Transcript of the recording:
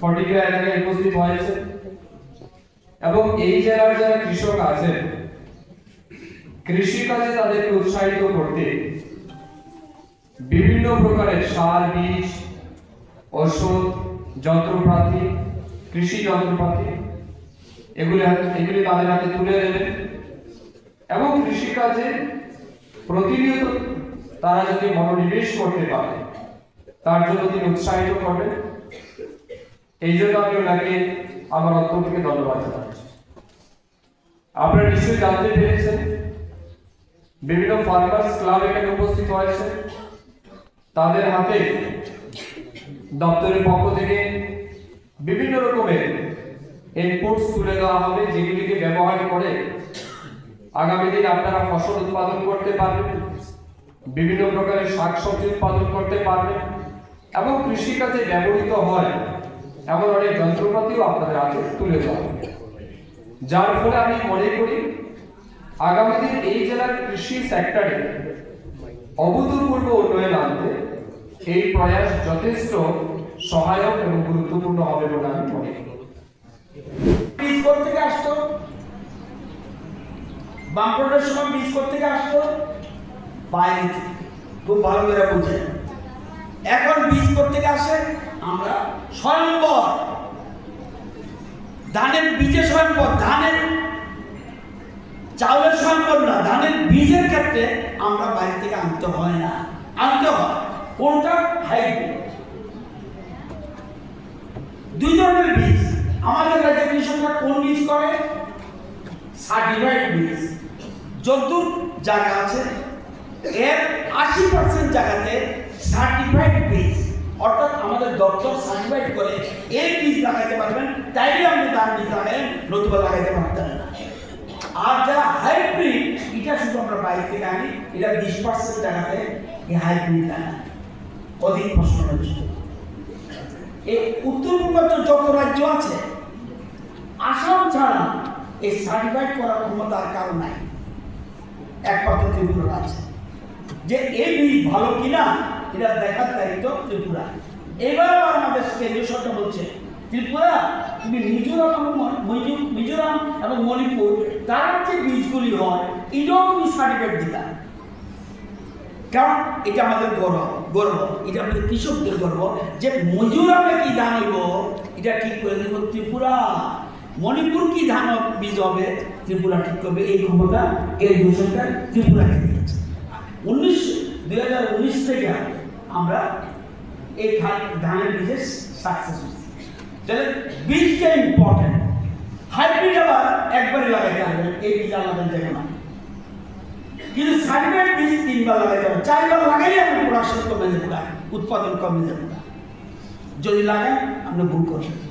ফটিকরা এলাকায় উপস্থিত হয়েছে? এবং এই জেলার যারা কৃষক আছেন কৃষিকাজে তাদেরকে উৎসাহিত করতে বিভিন্ন প্রকারের সার, বীজ ওষুধ যন্ত্রপাতি, কৃষি যন্ত্রপাতি, এগুলি এগুলি তাদের হাতে তুলে দেবেন। এবং কৃষিকাজে প্রতিনিয়ত তারা যাতে মনোনিবেশ করতে পারে, তার জন্য তিনি উৎসাহিত করবেন। এই জন্য আমি ওনাকে আমার অন্তর থেকে ধন্যবাদ জানাচ্ছি। আপনারা নিশ্চয়ই জানতে পেরেছেন, বিভিন্ন ফার্মার্স ক্লাব এখানে উপস্থিত হয়েছে তাদের হাতে দপ্তরের পক্ষ থেকে বিভিন্ন রকমের ইনপুটস তুলে দেওয়া হবে, যেগুলিকে ব্যবহার করে আগামী দিন আপনারা ফসল উৎপাদন করতে পারবেন, বিভিন্ন প্রকারের শাকসবজি উৎপাদন করতে পারবেন এবং কৃষিকাজে ব্যবহৃত হয় এমন অনেক যন্ত্রপাতিও আপনাদের হাতে তুলে দেওয়া যার ফলে আমি মনে করি, আগামী দিন এই জেলার কৃষি সেক্টরে অভূতপূর্ব উন্নয়ন আনতে এই প্রয়াস যথেষ্ট সহায়ক এবং গুরুত্বপূর্ণ হবে বলে আমি মনে করি। বীজ কোথা থেকে আসতো? বামপড়ার সময় বীজ থেকে আসতো? বাইরে খুব ভালো করে বুঝেন। এখন বীজ থেকে আসে? আমরা স্বয়ংবর ধানের বীজের স্বয়ংবর ধানের চাউলের স্বয়ংবর না, ধানের বীজের ক্ষেত্রে আমরা বাইরে থেকে আনতে হয় না। আনতে হয়। কোনটা? হাইব্রিড। দুই ধরনের বীজ। আমাদের রাজ্যে কৃষকরা কোন বীজ করে? সার্টিফাইড বীজ। যদ্দূর জায়গা আছে, এর আশি পার্সেন্ট জায়গাতে বীজ দপ্তর সার্টিফাইড করে এই বীজ লাগাইতে পারবেন, তাইলে আপনি তার বীজ লাগালেন নতুবা লাগাইতে পারতেন না। আর যারা হাইব্রিড এটা শুধু আমরা বাইরে থেকে আনি এটা বিশ পার্সেন্ট এই হাইব্রিড লাগায় অধিক ফসল হচ্ছে এই উত্তর পূর্বাঞ্চল যত রাজ্য আছে, আসাম ছাড়া এই সার্টিফাইড করার ক্ষমতা আর কারও নাই। একমাত্র ত্রিপুরা আছে যে এই বীজ ভালো কিনা, এটা দেখার দায়িত্ব ত্রিপুরা। এবার আমাদের কেন্দ্রীয় সরকার বলছে। ত্রিপুরা, তুমি মিজোরাম এবং মিজোরাম এবং মণিপুর, তার যে বীজগুলি হয়, এটাও তুমি সার্টিফিকেট দিতা। কারণ এটা আমাদের গর্ব গর্ব। এটা আমাদের কৃষকদের গর্ব যে মজুরামে কি ধান হইব, এটা ঠিক করে দেব ত্রিপুরা। মণিপুর কি ধান বীজ হবে, ত্রিপুরা ঠিক করবে, এই ক্ষমতা, এই ঘোষণাটা ত্রিপুরাকে দিয়েছে। উনিশ, দুই থেকে আমরা এই ধান- ধানের বীজের সাকসেস হয়েছে। তাহলে বীজটা ইম্পর্টেন্ট হাইব্রিড আবার একবারই লাগাইতে হবে, এই বীজ আলাদা দেখে না কিন্তু সার্টিফাইড বীজ তিনবার লাগাইতে হবে। চারবার লাগাইলে আপনি প্রোডাকশন কমে যাবে উৎপাদন কমে যাবে। যদি লাগান, আপনি ভুল করবেন।